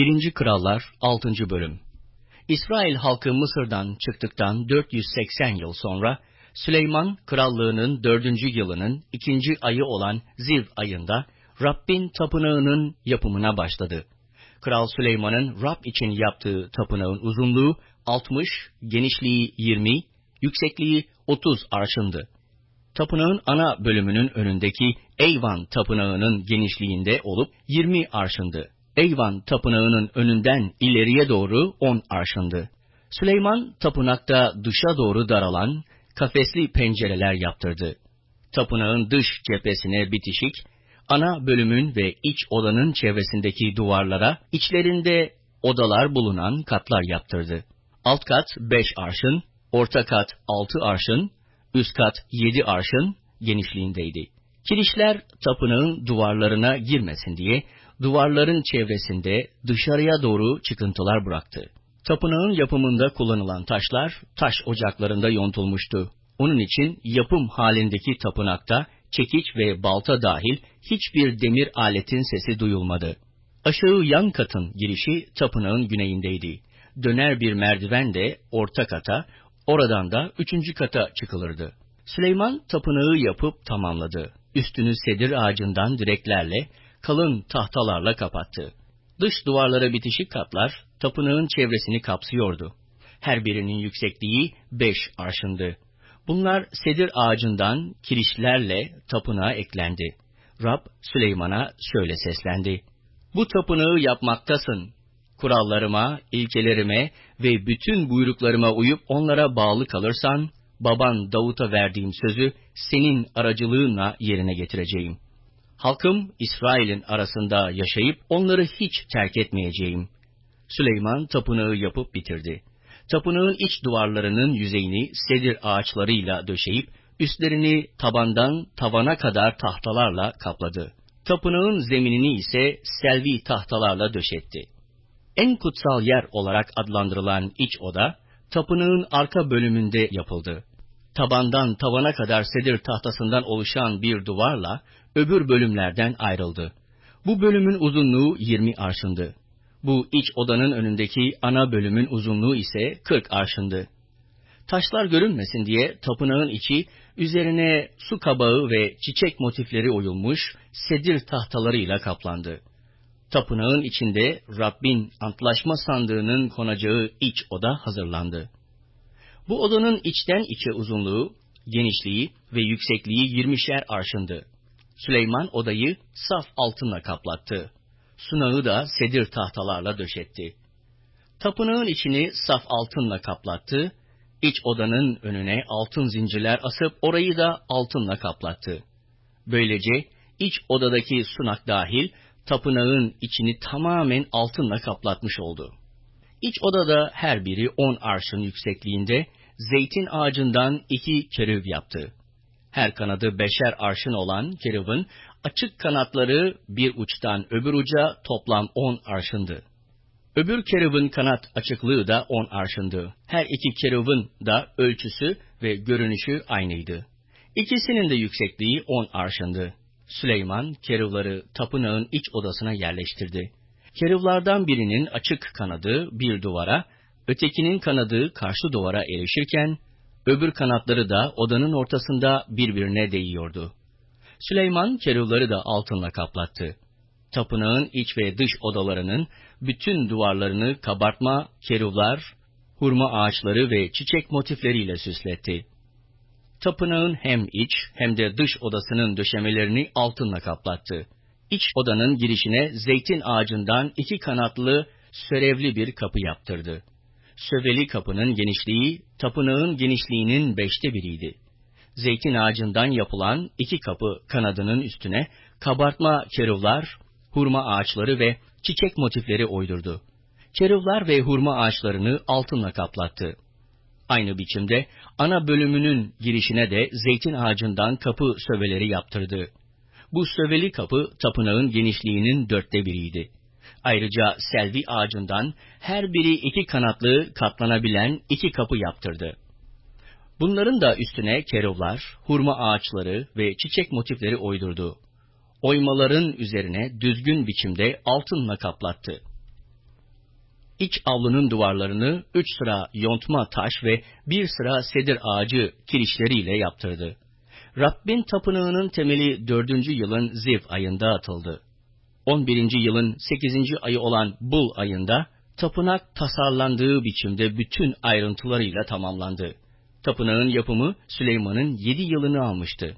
1. Krallar 6. Bölüm İsrail halkı Mısır'dan çıktıktan 480 yıl sonra, Süleyman krallığının 4. yılının ikinci ayı olan Ziv ayında, Rabbin tapınağının yapımına başladı. Kral Süleyman'ın Rab için yaptığı tapınağın uzunluğu 60, genişliği 20, yüksekliği 30 arşındı. Tapınağın ana bölümünün önündeki Eyvan tapınağının genişliğinde olup 20 arşındı. Eyvan tapınağının önünden ileriye doğru 10 arşındı. Süleyman tapınakta dışa doğru daralan kafesli pencereler yaptırdı. Tapınağın dış cephesine bitişik, ana bölümün ve iç odanın çevresindeki duvarlara içlerinde odalar bulunan katlar yaptırdı. Alt kat 5 arşın, orta kat 6 arşın, üst kat 7 arşın genişliğindeydi. Kirişler tapınağın duvarlarına girmesin diye duvarların çevresinde dışarıya doğru çıkıntılar bıraktı. Tapınağın yapımında kullanılan taşlar taş ocaklarında yontulmuştu. Onun için yapım halindeki tapınakta çekiç ve balta dahil hiçbir demir aletin sesi duyulmadı. Aşağı yan katın girişi tapınağın güneyindeydi. Döner bir merdiven de orta kata, oradan da üçüncü kata çıkılırdı. Süleyman tapınağı yapıp tamamladı. Üstünü sedir ağacından direklerle, kalın tahtalarla kapattı. Dış duvarlara bitişik katlar tapınağın çevresini kapsıyordu. Her birinin yüksekliği beş arşındı. Bunlar sedir ağacından kirişlerle tapınağa eklendi. Rab Süleyman'a şöyle seslendi. Bu tapınağı yapmaktasın. Kurallarıma, ilkelerime ve bütün buyruklarıma uyup onlara bağlı kalırsan, baban Davut'a verdiğim sözü senin aracılığınla yerine getireceğim. Halkım İsrail'in arasında yaşayıp onları hiç terk etmeyeceğim. Süleyman tapınağı yapıp bitirdi. Tapınağın iç duvarlarının yüzeyini sedir ağaçlarıyla döşeyip, üstlerini tabandan tavana kadar tahtalarla kapladı. Tapınağın zeminini ise selvi tahtalarla döşetti. En kutsal yer olarak adlandırılan iç oda, tapınağın arka bölümünde yapıldı. Tabandan tavana kadar sedir tahtasından oluşan bir duvarla öbür bölümlerden ayrıldı. Bu bölümün uzunluğu 20 arşındı. Bu iç odanın önündeki ana bölümün uzunluğu ise 40 arşındı. Taşlar görünmesin diye tapınağın içi üzerine su kabağı ve çiçek motifleri oyulmuş sedir tahtalarıyla kaplandı. Tapınağın içinde Rabbin antlaşma sandığının konacağı iç oda hazırlandı. Bu odanın içten içe uzunluğu, genişliği ve yüksekliği yirmişer arşındı. Süleyman odayı saf altınla kaplattı. Sunağı da sedir tahtalarla döşetti. Tapınağın içini saf altınla kaplattı, iç odanın önüne altın zincirler asıp orayı da altınla kaplattı. Böylece iç odadaki sunak dahil tapınağın içini tamamen altınla kaplatmış oldu. İç odada her biri on arşın yüksekliğinde zeytin ağacından iki kerüv yaptı. Her kanadı beşer arşın olan keruvun açık kanatları bir uçtan öbür uca toplam on arşındı. Öbür keruvun kanat açıklığı da on arşındı. Her iki keruvun da ölçüsü ve görünüşü aynıydı. İkisinin de yüksekliği on arşındı. Süleyman keruvları tapınağın iç odasına yerleştirdi. Keruvlardan birinin açık kanadı bir duvara, ötekinin kanadı karşı duvara erişirken, öbür kanatları da odanın ortasında birbirine değiyordu. Süleyman keruvları da altınla kaplattı. Tapınağın iç ve dış odalarının bütün duvarlarını kabartma, keruvlar, hurma ağaçları ve çiçek motifleriyle süsletti. Tapınağın hem iç hem de dış odasının döşemelerini altınla kaplattı. İç odanın girişine zeytin ağacından iki kanatlı, sörevli bir kapı yaptırdı. Söveli kapının genişliği, tapınağın genişliğinin beşte biriydi. Zeytin ağacından yapılan iki kapı kanadının üstüne kabartma keruvlar, hurma ağaçları ve çiçek motifleri oydurdu. Keruvlar ve hurma ağaçlarını altınla kaplattı. Aynı biçimde ana bölümünün girişine de zeytin ağacından kapı söveleri yaptırdı. Bu söveli kapı tapınağın genişliğinin dörtte biriydi. Ayrıca selvi ağacından her biri iki kanatlı katlanabilen iki kapı yaptırdı. Bunların da üstüne keruvlar, hurma ağaçları ve çiçek motifleri oydurdu. Oymaların üzerine düzgün biçimde altınla kaplattı. iç avlunun duvarlarını üç sıra yontma taş ve bir sıra sedir ağacı kirişleriyle yaptırdı. Rabbin tapınağının temeli dördüncü yılın Ziv ayında atıldı. 11. yılın 8. ayı olan Bul ayında tapınak tasarlandığı biçimde bütün ayrıntılarıyla tamamlandı. Tapınağın yapımı Süleyman'ın 7 yılını almıştı.